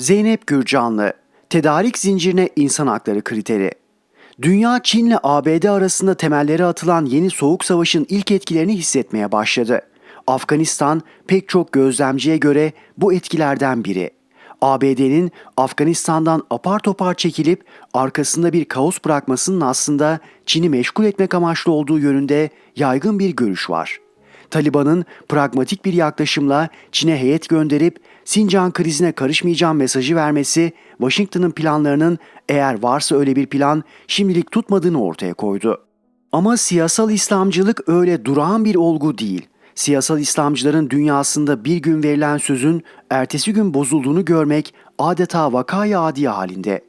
Zeynep Gürcanlı, tedarik zincirine insan hakları kriteri. Dünya Çin'le ABD arasında temelleri atılan yeni soğuk savaşın ilk etkilerini hissetmeye başladı. Afganistan pek çok gözlemciye göre bu etkilerden biri. ABD'nin Afganistan'dan apar topar çekilip arkasında bir kaos bırakmasının aslında Çin'i meşgul etmek amaçlı olduğu yönünde yaygın bir görüş var. Taliban'ın pragmatik bir yaklaşımla Çin'e heyet gönderip Sincan krizine karışmayacağım mesajı vermesi Washington'ın planlarının eğer varsa öyle bir plan şimdilik tutmadığını ortaya koydu. Ama siyasal İslamcılık öyle durağan bir olgu değil. Siyasal İslamcıların dünyasında bir gün verilen sözün ertesi gün bozulduğunu görmek adeta vakaya adi halinde.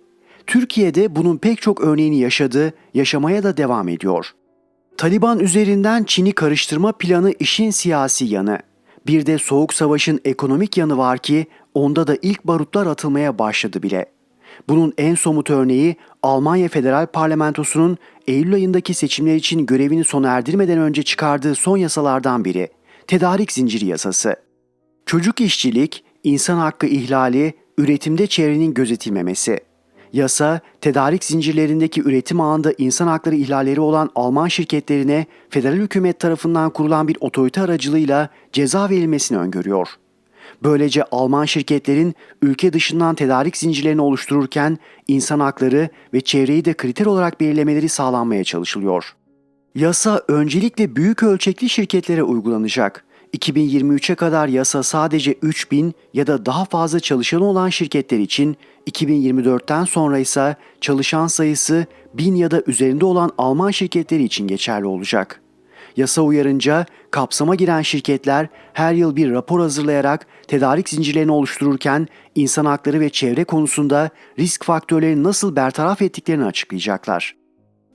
Türkiye'de bunun pek çok örneğini yaşadı, yaşamaya da devam ediyor. Taliban üzerinden Çin'i karıştırma planı işin siyasi yanı. Bir de Soğuk Savaş'ın ekonomik yanı var ki onda da ilk barutlar atılmaya başladı bile. Bunun en somut örneği Almanya Federal Parlamentosu'nun Eylül ayındaki seçimler için görevini sona erdirmeden önce çıkardığı son yasalardan biri. Tedarik Zinciri Yasası. Çocuk işçilik, insan hakkı ihlali, üretimde çevrenin gözetilmemesi. Yasa, tedarik zincirlerindeki üretim ağında insan hakları ihlalleri olan Alman şirketlerine federal hükümet tarafından kurulan bir otorite aracılığıyla ceza verilmesini öngörüyor. Böylece Alman şirketlerin ülke dışından tedarik zincirlerini oluştururken insan hakları ve çevreyi de kriter olarak belirlemeleri sağlanmaya çalışılıyor. Yasa öncelikle büyük ölçekli şirketlere uygulanacak. 2023'e kadar yasa sadece 3000 ya da daha fazla çalışanı olan şirketler için, 2024'ten sonra ise çalışan sayısı 1000 ya da üzerinde olan Alman şirketleri için geçerli olacak. Yasa uyarınca kapsama giren şirketler her yıl bir rapor hazırlayarak tedarik zincirlerini oluştururken insan hakları ve çevre konusunda risk faktörlerini nasıl bertaraf ettiklerini açıklayacaklar.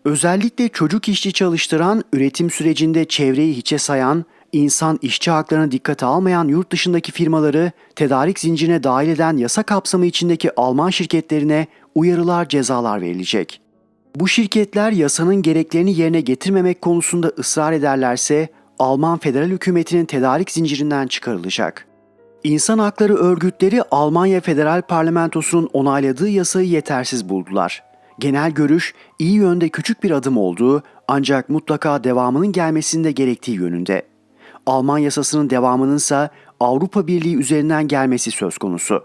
Özellikle çocuk işçi çalıştıran, üretim sürecinde çevreyi hiçe sayan, insan işçi haklarını dikkate almayan yurt dışındaki firmaları tedarik zincirine dahil eden yasa kapsamı içindeki Alman şirketlerine uyarılar, cezalar verilecek. Bu şirketler yasanın gereklerini yerine getirmemek konusunda ısrar ederlerse Alman federal hükümetinin tedarik zincirinden çıkarılacak. İnsan hakları örgütleri Almanya Federal Parlamentosu'nun onayladığı yasayı yetersiz buldular. Genel görüş iyi yönde küçük bir adım olduğu ancak mutlaka devamının gelmesinde gerektiği yönünde. Alman yasasının devamının ise Avrupa Birliği üzerinden gelmesi söz konusu.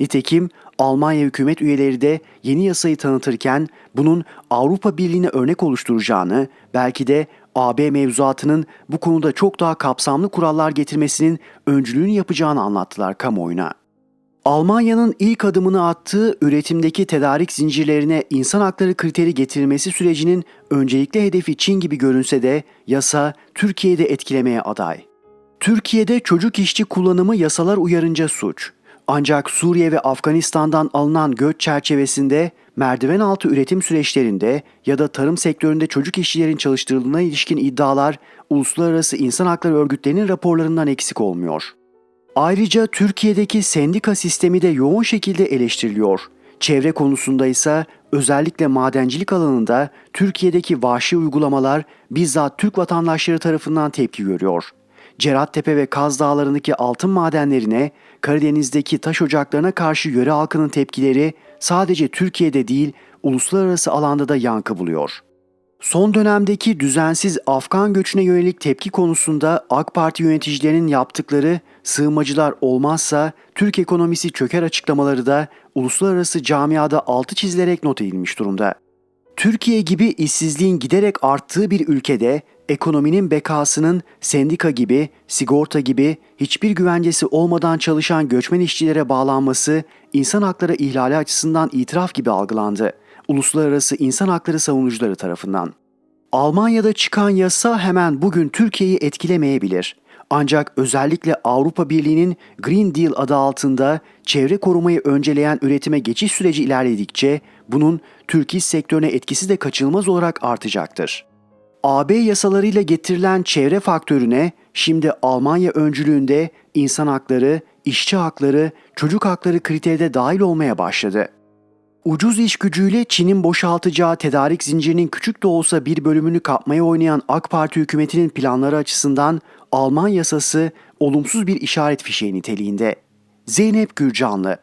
Nitekim Almanya hükümet üyeleri de yeni yasayı tanıtırken bunun Avrupa Birliği'ne örnek oluşturacağını, belki de AB mevzuatının bu konuda çok daha kapsamlı kurallar getirmesinin öncülüğünü yapacağını anlattılar kamuoyuna. Almanya'nın ilk adımını attığı üretimdeki tedarik zincirlerine insan hakları kriteri getirilmesi sürecinin öncelikli hedefi Çin gibi görünse de yasa Türkiye'de etkilemeye aday. Türkiye'de çocuk işçi kullanımı yasalar uyarınca suç. Ancak Suriye ve Afganistan'dan alınan göç çerçevesinde merdiven altı üretim süreçlerinde ya da tarım sektöründe çocuk işçilerin çalıştırıldığına ilişkin iddialar uluslararası insan hakları örgütlerinin raporlarından eksik olmuyor. Ayrıca Türkiye'deki sendika sistemi de yoğun şekilde eleştiriliyor. Çevre konusunda ise özellikle madencilik alanında Türkiye'deki vahşi uygulamalar bizzat Türk vatandaşları tarafından tepki görüyor. Cerattepe ve Kaz Dağları'ndaki altın madenlerine, Karadeniz'deki taş ocaklarına karşı yöre halkının tepkileri sadece Türkiye'de değil, uluslararası alanda da yankı buluyor. Son dönemdeki düzensiz Afgan göçüne yönelik tepki konusunda AK Parti yöneticilerinin yaptıkları sığınmacılar olmazsa Türk ekonomisi çöker açıklamaları da uluslararası camiada altı çizilerek not edilmiş durumda. Türkiye gibi işsizliğin giderek arttığı bir ülkede ekonominin bekasının sendika gibi, sigorta gibi hiçbir güvencesi olmadan çalışan göçmen işçilere bağlanması insan hakları ihlali açısından itiraf gibi algılandı uluslararası insan hakları savunucuları tarafından. Almanya'da çıkan yasa hemen bugün Türkiye'yi etkilemeyebilir. Ancak özellikle Avrupa Birliği'nin Green Deal adı altında çevre korumayı önceleyen üretime geçiş süreci ilerledikçe bunun Türk iş sektörüne etkisi de kaçınılmaz olarak artacaktır. AB yasalarıyla getirilen çevre faktörüne şimdi Almanya öncülüğünde insan hakları, işçi hakları, çocuk hakları kriteri dahil olmaya başladı. Ucuz iş gücüyle Çin'in boşaltacağı tedarik zincirinin küçük de olsa bir bölümünü kapmaya oynayan AK Parti hükümetinin planları açısından Alman yasası olumsuz bir işaret fişeği niteliğinde. Zeynep Gürcanlı